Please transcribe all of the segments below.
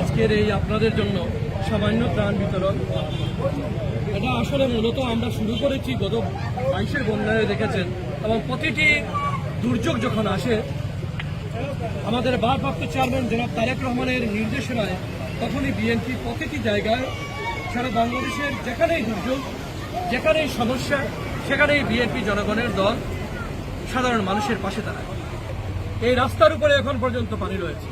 আজকের এই আপনাদের জন্য সামান্য ত্রাণ বিতরণ। এটা আসলে মূলত আমরা শুরু করেছি গত বাইশের বন্যায় দেখেছেন, এবং প্রতিটি দুর্যোগ যখন আসে আমাদের ভারপ্রাপ্ত চেয়ারম্যান জনাব তারেক রহমানের নির্দেশনায় তখনই বিএনপি প্রতিটি জায়গায় সারা বাংলাদেশের যেখানেই দুর্যোগ, যেখানেই সমস্যা, সেখানেই বিএনপি জনগণের দল সাধারণ মানুষের পাশে দাঁড়ায়। এই রাস্তার উপরে এখন পর্যন্ত পানি রয়েছে।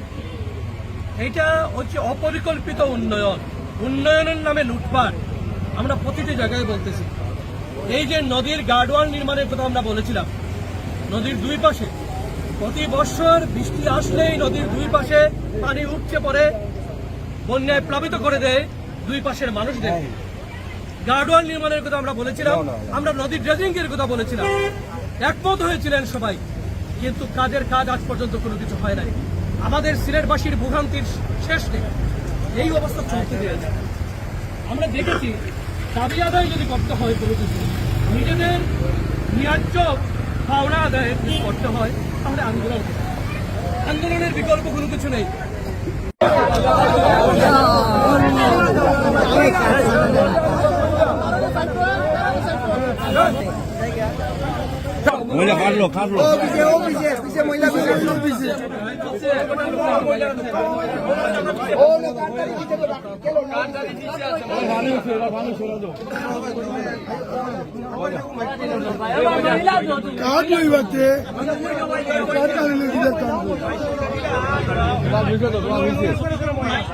এটা হচ্ছে অপরিকল্পিত উন্নয়ন। উন্নয়নের নামে লুটপাট। আমরা প্রতিটি জায়গায় বলতেছি। এই যে নদীর গার্ডওয়াল নির্মাণের কথা আমরা বলেছিলাম, নদীর দুই পাশে প্রতি বছর বৃষ্টি আসলেই নদীর দুই পাশে পানি উঠছে পড়ে বন্যায় প্লাবিত করে দেয় দুই পাশের মানুষদের। গার্ডওয়াল নির্মাণের কথা আমরা বলেছিলাম আমরা নদী ড্রেজিং এর কথা বলেছিলাম। একমত হয়েছিলেন সবাই কিন্তু কাজের কাজ আজ পর্যন্ত কোনো কিছু হয় নাই। আমাদের সিলেটবাসীর ভোগান্তির শেষ নেই। এই অবস্থা চলতে দিয়েছে। আমরা দেখেছি দাবি আদায় যদি করতে হয় কোনো কিছু নিজেদের ন্যায্য পাওনা আদায় করতে হয় তাহলে আন্দোলন আন্দোলনের বিকল্প কোনো কিছু নেই। মহিলা কাটলো কাটলো কাজ নই বাচ্চে কাজ কারণে দিলে কাজ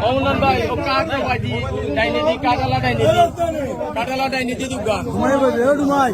অমনান ভাই ও ভাই দি ডাইনে দি কাটালা ডাইনে দি কাটালা ডাইনে দি দুগা ঘুমাই বাজে ডুমাই